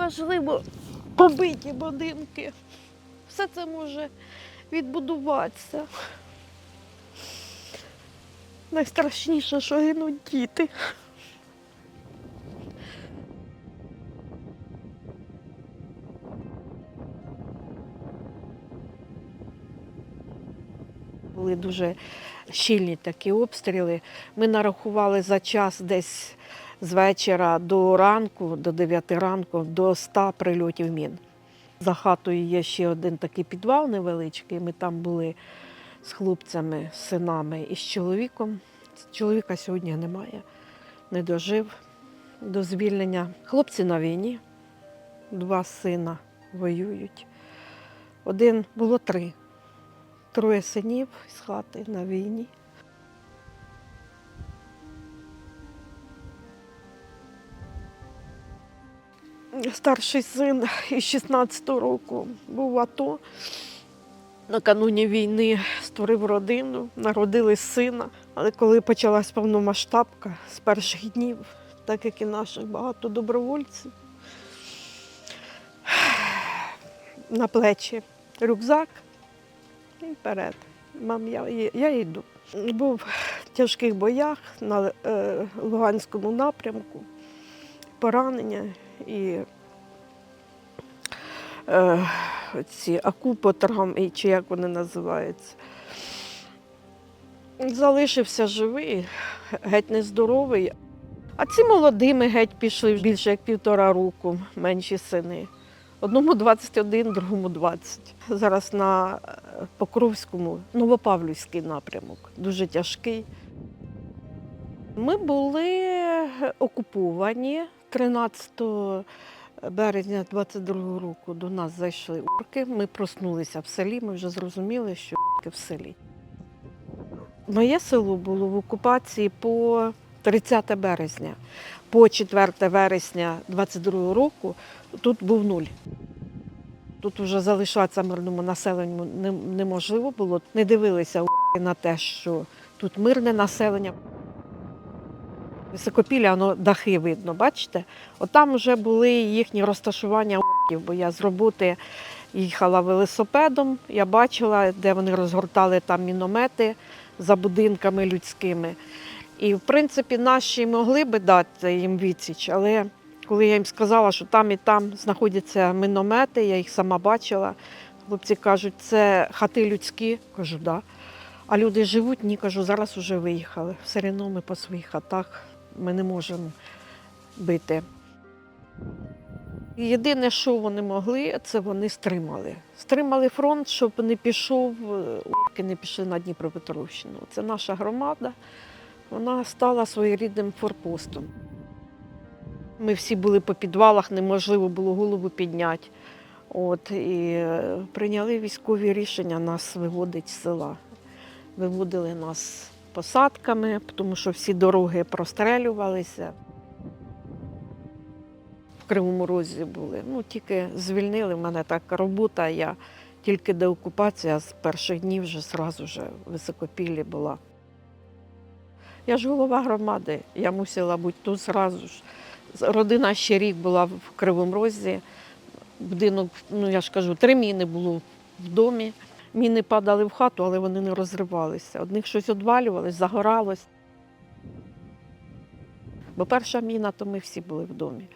Неважливо побиті будинки. Все це може відбудуватися. Найстрашніше, що гинуть діти. Були дуже щільні такі обстріли. Ми нарахували за час десь з вечора до ранку, до 9 ранку, до 100 прильотів мін. За хатою є ще один такий підвал невеличкий. Ми там були з хлопцями, з синами і з чоловіком. Чоловіка сьогодні немає, не дожив до звільнення. Хлопці на війні, два сина воюють. Один було три. Троє синів з хати на війні. Старший син із 16-го року був в АТО. Накануні війни створив родину, народили сина. Але коли почалась повномасштабка з перших днів, так як і наших багато добровольців, на плечі рюкзак і вперед. Мам, я, я йду. Був в тяжких боях на е, Луганському напрямку, поранення і е, ці акупотрам, чи як вони називаються. Залишився живий, геть нездоровий. А ці молодими геть пішли більше як півтора року, менші сини. Одному 21, другому 20. Зараз на е, Покровському, Новопавлівський напрямок, дуже тяжкий. Ми були окуповані 13 березня 22 року. До нас зайшли орки. Ми проснулися в селі. Ми вже зрозуміли, що в селі. Моє село було в окупації по 30 березня. По 4 вересня 22 року тут був нуль. Тут вже залишатися мирному населенню неможливо було. Не дивилися на те, що тут мирне населення. Високопілля, воно дахи видно, бачите? От там вже були їхні розташування бо я з роботи їхала велосипедом, я бачила, де вони розгортали там міномети за будинками людськими. І, в принципі, наші могли би дати їм відсіч, але коли я їм сказала, що там і там знаходяться міномети, я їх сама бачила. Хлопці кажуть, це хати людські. Кажу, да. А люди живуть, ні, кажу, зараз вже виїхали. Все одно ми по своїх хатах ми не можемо бити. Єдине, що вони могли, це вони стримали. Стримали фронт, щоб не пішов, е, орки не пішли на Дніпропетровщину. Це наша громада, вона стала своєрідним форпостом. Ми всі були по підвалах, неможливо було голову підняти. От, і е, прийняли військові рішення нас виводити з села. Виводили нас посадками, тому що всі дороги прострелювалися. В Кривому Розі були. Ну, тільки звільнили в мене така робота. Я тільки а з перших днів вже зразу вже в високопіллі була. Я ж голова громади, я мусила бути тут зразу ж. Родина ще рік була в Кривому Розі. Будинок, ну я ж кажу, три міни було в домі. Міни падали в хату, але вони не розривалися. Одних щось одвалювалось, загоралось. Бо перша міна, то ми всі були в домі.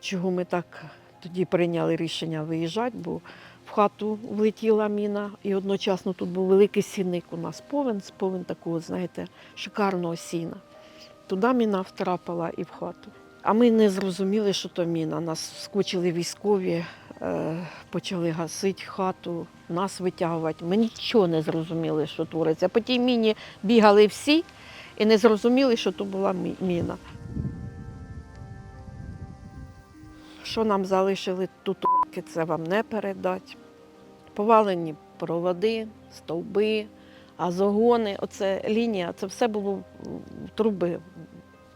Чого ми так тоді прийняли рішення виїжджати, бо в хату влетіла міна, і одночасно тут був великий сінник у нас повен, з повен такого, знаєте, шикарного сіна. Туди міна втрапила і в хату. А ми не зрозуміли, що то міна. Нас скочили військові, е, почали гасити хату, нас витягувати. Ми нічого не зрозуміли, що твориться. По тій міні бігали всі і не зрозуміли, що то була міна. Що нам залишили тут, це вам не передати. Повалені проводи, стовби, газогони, оце лінія, це все було труби.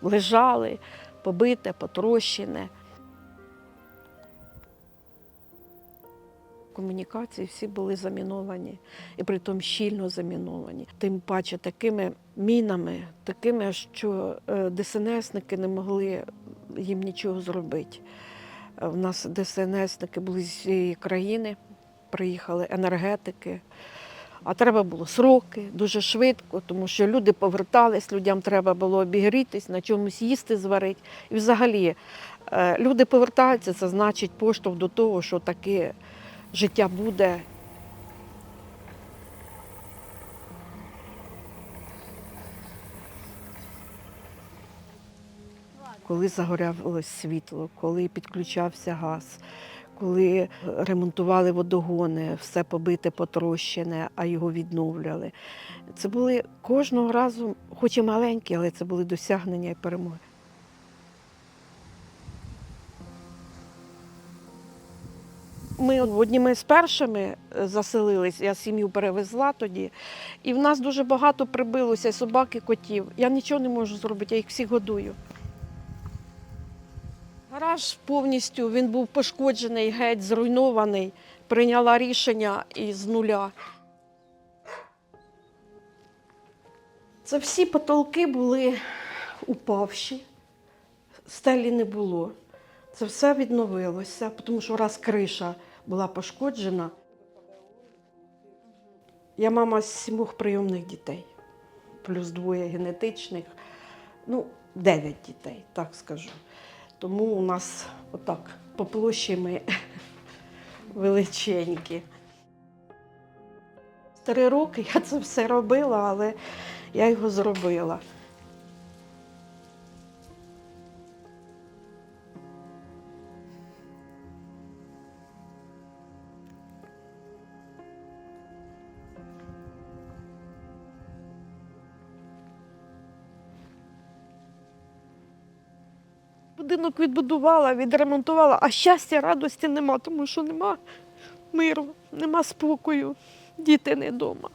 Лежали, побите, потрощене. Комунікації всі були заміновані, і притом щільно заміновані. Тим паче такими мінами, такими, що е, ДСНСники не могли їм нічого зробити. Е, В нас ДСНСники були з всієї країни, приїхали енергетики. А треба було сроки, дуже швидко, тому що люди повертались, людям треба було обігрітись, на чомусь їсти зварити. І взагалі е, люди повертаються, це значить поштовх до того, що таке життя буде. Коли загорялось світло, коли підключався газ, коли ремонтували водогони, все побите, потрощене, а його відновлювали. Це були кожного разу, хоч і маленькі, але це були досягнення і перемоги. Ми одніми з першими заселились, я сім'ю перевезла тоді, і в нас дуже багато прибилося собак і котів. Я нічого не можу зробити, я їх всіх годую. Гараж повністю він був пошкоджений, геть зруйнований. Прийняла рішення із нуля. Це всі потолки були упавші, стелі не було. Це все відновилося, тому що раз криша була пошкоджена. Я мама з сімох прийомних дітей, плюс двоє генетичних, ну, дев'ять дітей, так скажу. Тому у нас отак по площі ми величенькі. Три роки я це все робила, але я його зробила. Будинок відбудувала, відремонтувала, а щастя, радості нема, тому що нема миру, нема спокою, діти не вдома.